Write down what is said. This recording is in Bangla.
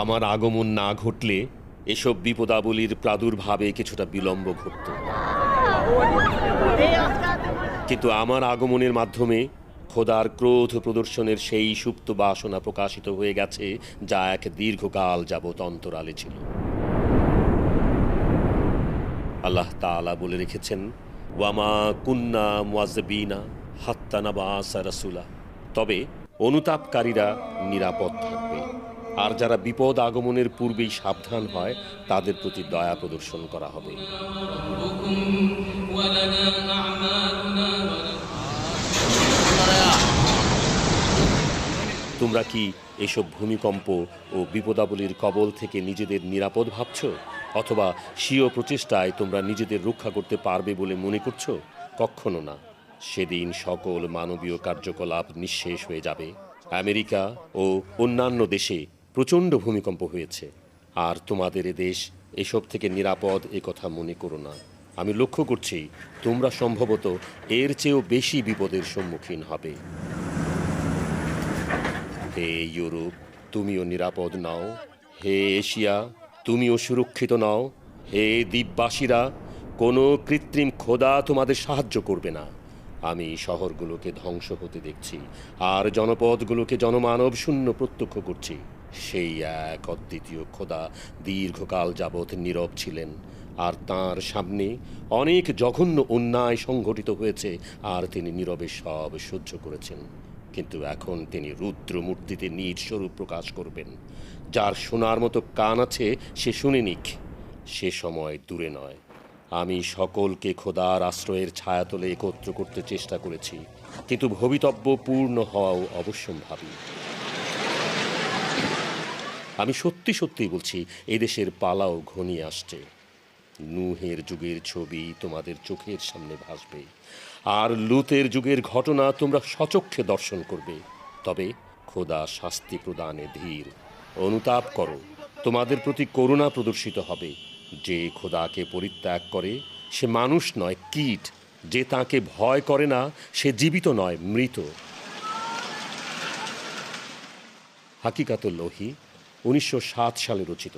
আমার আগমন না ঘটলে এসব বিপদাবলীর প্রাদুর্ভাবে কিছুটা বিলম্ব ঘটত। কিন্তু আমার আগমনের মাধ্যমে খোদার ক্রোধ প্রদর্শনের সেই সুপ্ত বাসনা প্রকাশিত হয়ে গেছে, যা এক দীর্ঘকাল যাবৎ অন্তরালে ছিল। আল্লাহ তাআলা বলে রেখেছেন, ওয়ামা কুন্না মুয়াজ্জাবিনা হাত্তা নাবাসা রাসূলা। তবে অনুতাপকারীরা নিরাপদ থাকবে। আর যারা বিপদ আগমনের পূর্বেই সাবধান হয়, তাদের প্রতি দয়া প্রদর্শন করা হবে। তোমরা কি এসব ভূমিকম্প ও বিপদাবলীর কবল থেকে নিজেদের নিরাপদ ভাবছ? অথবা স্বীয় প্রচেষ্টায় তোমরা নিজেদের রক্ষা করতে পারবে বলে মনে করছ? কখনো না। সেদিন সকল মানবীয় কার্যকলাপ নিঃশেষ হয়ে যাবে। আমেরিকা ও অন্যান্য দেশে প্রচণ্ড ভূমিকম্প হয়েছে। আর তোমাদের এ দেশ এসব থেকে নিরাপদ এ কথা মনে করো না। আমি লক্ষ্য করছি, তোমরা সম্ভবত এর চেয়েও বেশি বিপদের সম্মুখীন হবে। হে ইউরোপ, তুমিও নিরাপদ নাও। হে এশিয়া, তুমিও সুরক্ষিত নাও। হে দ্বীপবাসীরা, কোনো কৃত্রিম খোদা তোমাদের সাহায্য করবে না। আমি শহরগুলোকে ধ্বংস হতে দেখছি, আর জনপদগুলোকে জনমানব শূন্য প্রত্যক্ষ করছি। সেই এক অদ্বিতীয় খোদা দীর্ঘকাল যাবৎ নীরব ছিলেন। আর তার সামনে অনেক জঘন্য অন্যায় সংঘটিত হয়েছে, আর তিনি নীরবে সব সহ্য করেছেন। কিন্তু এখন তিনি রুদ্র মূর্তিতে নিজ স্বরূপ প্রকাশ করবেন। যার শোনার মতো কান আছে, সে শুনে নিক। সে সময় দূরে নয়। আমি সকলকে খোদার আশ্রয়ের ছায়াতলে একত্র করতে চেষ্টা করেছি, কিন্তু ভবিতব্য পূর্ণ হওয়াও অবশ্যম্ভাবী। আমি সত্যি সত্যি বলছি এদেশের পালাও ঘনিয়ে আসছে। নুহের যুগের ছবি তোমাদের চোখের সামনে ভাসবে। আর লুতের যুগের ঘটনা তোমরা সচক্ষে দর্শন করবে। তবে খোদা শাস্তি প্রদানে ধীর। অনুতাপ করো, তোমাদের প্রতি করুণা প্রদর্শিত হবে। যে খোদাকে পরিত্যাগ করে, সে মানুষ নয় কীট। যে তাকে ভয় করে না, সে জীবিত নয়, মৃত। হাকিকাতুল লোহি উনিশশো সাত সালে রচিত।